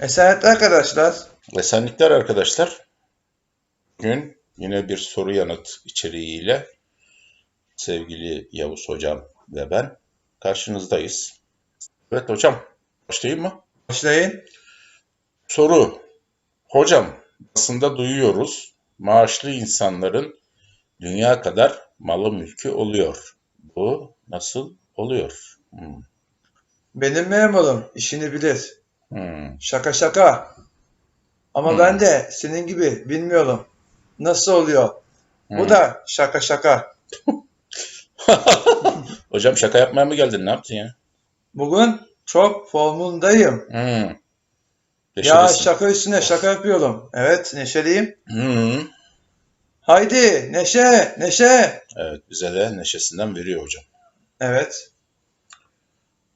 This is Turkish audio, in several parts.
Esenlikler arkadaşlar. Esenlikler arkadaşlar. Bugün yine bir soru yanıt içeriğiyle sevgili Yavuz Hocam ve ben karşınızdayız. Evet hocam, başlayayım mı? Başlayın. Soru. Hocam, aslında duyuyoruz. Maaşlı insanların dünya kadar malı mülkü oluyor. Bu nasıl oluyor? Hmm. Benim memurum işini bilir. Hmm. Şaka şaka. Ama Hmm. ben de senin gibi bilmiyorum. Nasıl oluyor? Bu Hmm. da şaka şaka. Hocam şaka yapmaya mı geldin? Ne yaptın ya? Bugün çok formundayım. Hmm. Ya şaka üstüne şaka yapıyorum. Evet neşeliyim. Hmm. Haydi neşe neşe. Evet, bize de neşesinden veriyor hocam. Evet.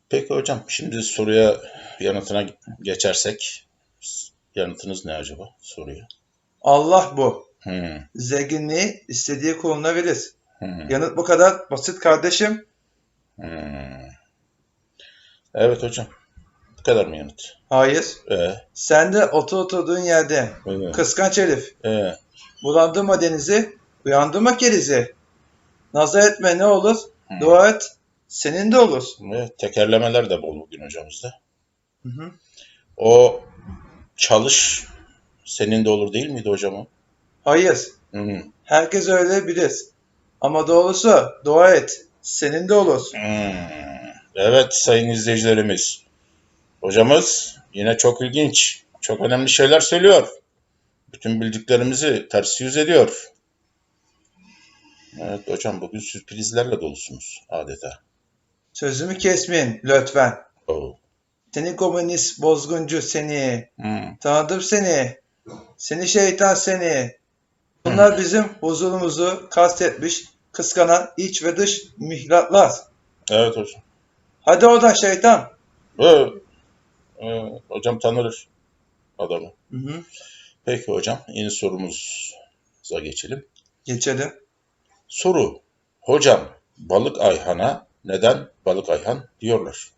Peki hocam, şimdi soruya yanıtına geçersek, yanıtınız ne acaba soruya? Allah bu. Hmm. Zenginliği istediği kuluna verir. Hmm. Yanıt bu kadar basit kardeşim. Hmm. Evet hocam, bu kadar mı yanıt? Hayır. Ee, Sen de otur oturduğun yerde. ee, Kıskanç herif. ee, Bulandırma denizi, uyandırma kerizi. Nazar etme ne olur, Hmm. dua et, senin de olur. evet, tekerlemeler de bol bugün hocamızda. Hı hı. O çalış senin de olur değil miydi hocam? Hayır, Hmm. herkes öyle bilir. Ama doğrusu dua et, senin de olur. Hmm. Evet sayın izleyicilerimiz. Hocamız yine çok ilginç, çok önemli şeyler söylüyor. Bütün bildiklerimizi ters yüz ediyor. Evet hocam bugün sürprizlerle dolusunuz adeta. Sözümü kesmeyin lütfen. Oo. Seni komünist bozguncu seni. Hmm. Tanıdım seni. Seni şeytan seni. Bunlar bizim huzurumuzu kastetmiş, kıskanan iç ve dış mihlatlar. Evet hocam. Hadi oradan şeytan. Ee, e, hocam tanır adamı. Hı hı. Peki hocam yeni sorumuza geçelim. Geçelim. Soru. Hocam balık ayhana neden balık ayhan diyorlar?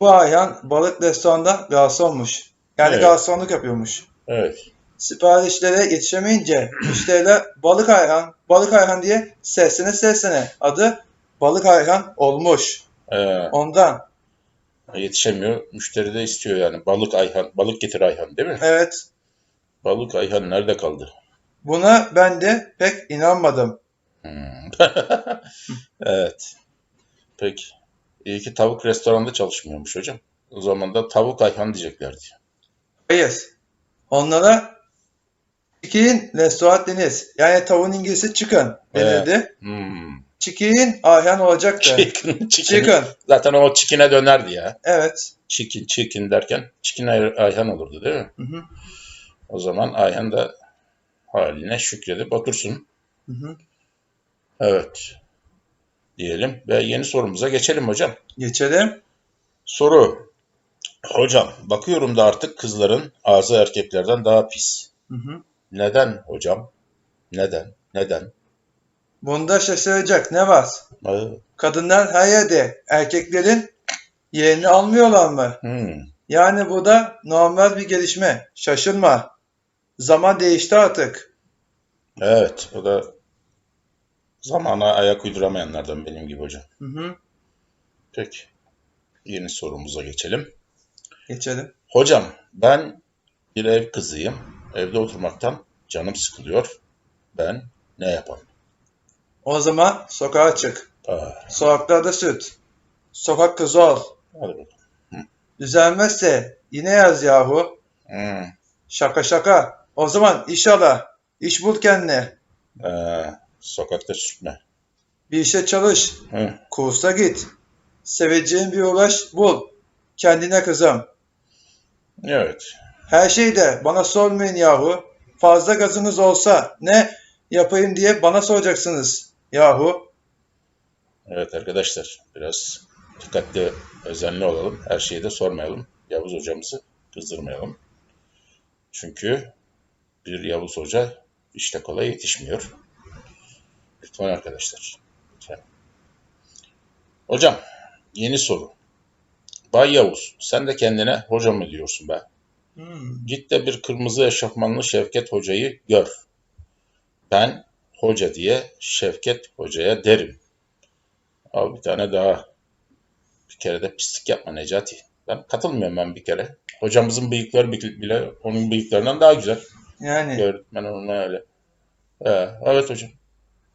Bu Ayhan balık restoranında garsonmuş. Yani Evet. garsonluk yapıyormuş. Evet. Siparişlere yetişemeyince müşteriler balık Ayhan, balık Ayhan diye sesine sesine adı balık Ayhan olmuş. Ee, Ondan. yetişemiyor. Müşteri de istiyor yani. Balık Ayhan, balık getir Ayhan değil mi? Evet. Balık Ayhan nerede kaldı? Buna ben de pek inanmadım. Hmm. evet. Peki. İyi ki tavuk restoranda çalışmıyormuş hocam. O zaman da tavuk Ayhan diyeceklerdi. Hayır. Onlara chicken restoran deniz. Yani tavuğun İngilizce chicken denirdi. Hmm. Chicken Ayhan olacaktı. Chicken, chicken. Chicken. Zaten o chicken'e dönerdi ya. Evet. Chicken, chicken derken chicken Ay- Ayhan olurdu değil mi? Hı hı. O zaman Ayhan da haline şükredip otursun. Hı hı. Evet. Diyelim ve yeni sorumuza geçelim hocam. Geçelim. Soru. Hocam, bakıyorum da artık kızların ağzı erkeklerden daha pis. Hı hı. Neden hocam? Neden? Neden? Bunda şaşıracak ne var? Ee, Kadınlar her yerde erkeklerin yerini almıyorlar mı? Hmm. Yani bu da normal bir gelişme. Şaşırma. Zaman değişti artık. Evet, o da zamana ayak uyduramayanlardan benim gibi hocam. Hı hı. Peki. Yeni sorumuza geçelim. Geçelim. Hocam, ben bir ev kızıyım. Evde oturmaktan canım sıkılıyor. Ben ne yapayım? O zaman sokağa çık. Aa, Sokaklarda süt. Sokak kızı ol. hadi bakalım. Düzelmezse yine yaz yahu. Hmm. Şaka şaka. O zaman inşallah iş bul kendine. Ee, sokakta sürtme. Bir işe çalış. Hı. Kursa git. Seveceğin bir uğraş bul. Kendine kızım. Evet. Her şeyde bana sormayın yahu. Fazla gazınız olsa ne yapayım diye bana soracaksınız yahu. Evet arkadaşlar biraz dikkatli, özenli olalım. Her şeyi de sormayalım. Yavuz hocamızı kızdırmayalım. Çünkü bir Yavuz hoca işte kolay yetişmiyor. Lütfen arkadaşlar. Lütfen. Hocam yeni soru. Bay Yavuz, sen de kendine hoca mı diyorsun be? Hmm. Git de bir kırmızı eşofmanlı Şevket Hoca'yı gör. Ben hoca diye Şevket Hoca'ya derim. Al bir tane daha. Bir kere de pislik yapma Necati. Ben katılmıyorum ben bir kere. Hocamızın bıyıkları bi- bile onun bıyıklarından daha güzel. Yani Gördüm ben onu öyle. Ee, evet hocam.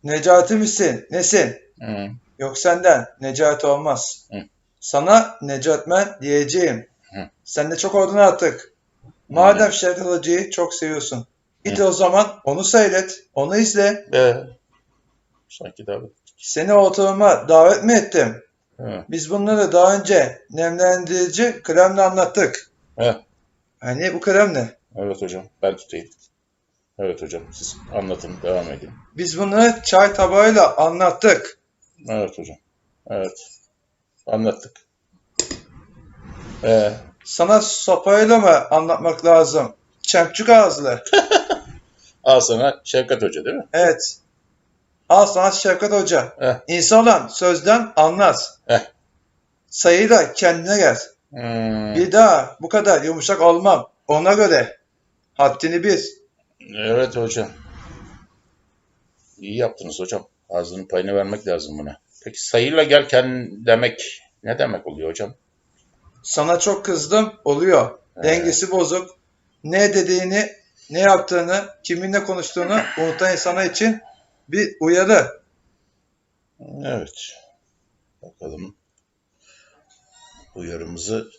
Necati misin? Nesin? Hı, Yok senden. Necati olmaz. Hı. Sana Necatmen diyeceğim. Hı. Sen de çok oldun artık. Madem Şevket Hoca'yı çok seviyorsun. Git o zaman onu seyret. Onu izle. ee, sanki daha... Seni oturuma davet mi ettim? Hı, Biz bunları daha önce nemlendirici kremle anlattık. He. Hani bu krem ne? evet hocam. Ben tutayım. Evet hocam. Siz anlatın. Devam edin. Biz bunları çay tabağıyla anlattık. Evet hocam. Evet. Anlattık. Ee, Sana sopayla mı anlatmak lazım? Çemçük ağızlı. al sana Şevkat Hoca değil mi? Evet. Al sana Şevkat Hoca. Heh. İnsan olan sözden anlat. Heh. Sayıyla kendine gel. Hmm, Bir daha bu kadar yumuşak olmam. Ona göre. Haddini bil. Evet hocam. İyi yaptınız hocam. Ağzının payını vermek lazım buna. Peki sayıyla gel kendin demek ne demek oluyor hocam? Sana çok kızdım. Oluyor. He. Dengesi bozuk. Ne dediğini, ne yaptığını, kiminle konuştuğunu unutan insana için bir uyarı. Evet. Bakalım. Uyarımızı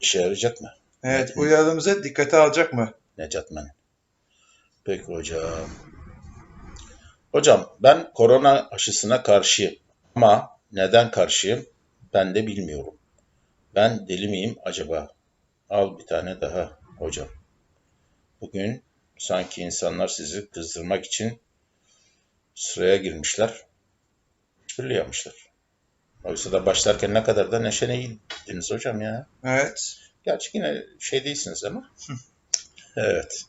işe yarayacak mı? Evet, uyarımızı dikkate alacak mı? Necatmen. Peki hocam. Hocam ben korona aşısına karşıyım. Ama neden karşıyım ben de bilmiyorum. Ben deli miyim acaba? Al bir tane daha hocam. Bugün sanki insanlar sizi kızdırmak için sıraya girmişler. Şöyle yapmışlar. Oysa da başlarken ne kadar da neşeliydiniz hocam ya. Evet. Gerçi yine şey değilsiniz ama. Evet.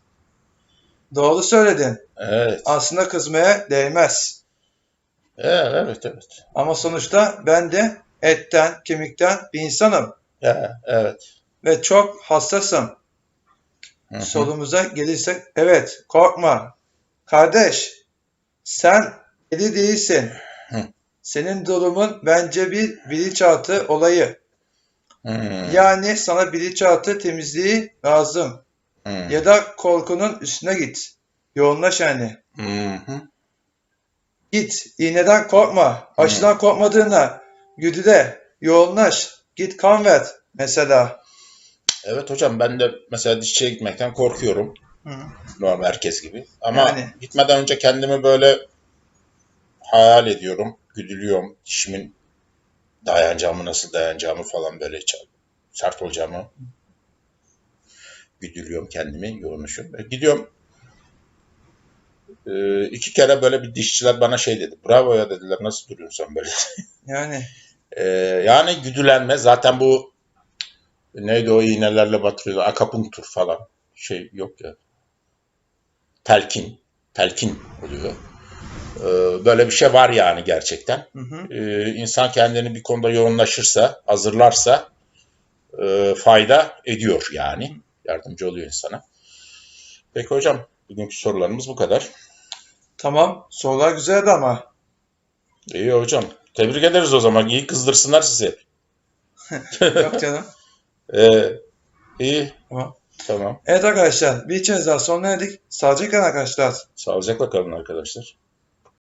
Doğru söyledin. Evet. Aslında kızmaya değmez. Ee, Evet, evet. Ama sonuçta ben de etten, kemikten bir insanım. Evet. Ve çok hassasım. Hı hı. Sorumuza gelirsek, evet korkma. Kardeş, sen deli değilsin. Hı. Senin durumun bence bir bilinçaltı olayı. Hmm, Yani sana bilinçaltı temizliği lazım. Hmm, Ya da korkunun üstüne git. Yoğunlaş yani. hı. Git, iğneden korkma. Aşıdan korkmadığına güdüde yoğunlaş. Git kan ver mesela. Evet hocam ben de mesela dişçiye gitmekten korkuyorum. Hı. Normal herkes gibi. Ama Yani. gitmeden önce kendimi böyle hayal ediyorum. Güdülüyorum. Dişimin dayanacağımı, nasıl dayanacağımı falan böyle sert olacağımı güdülüyorum kendimi, yoğunlaşıyorum. E, gidiyorum. Ee, iki kere böyle bir dişçiler bana şey dedi. Bravo ya dediler. Nasıl duruyorsun sen böyle? Yani Ee, yani güdülenme zaten bu neydi o iğnelerle batırıyorlar akapunktur falan şey yok ya telkin telkin oluyor. Ee, böyle bir şey var yani gerçekten. hı hı. İnsan kendini bir konuda yoğunlaşırsa, hazırlarsa e, fayda ediyor yani. Yardımcı oluyor insana. Peki hocam, bugünkü sorularımız bu kadar. tamam. Sorular güzeldi ama. İyi hocam. Tebrik ederiz o zaman. İyi kızdırsınlar sizi. Yok canım. Ee, iyi. Tamam. Tamam. Evet arkadaşlar bir içeriz daha sonuna erdik. Sağlıcakla arkadaşlar. Sağlıcakla kalın arkadaşlar.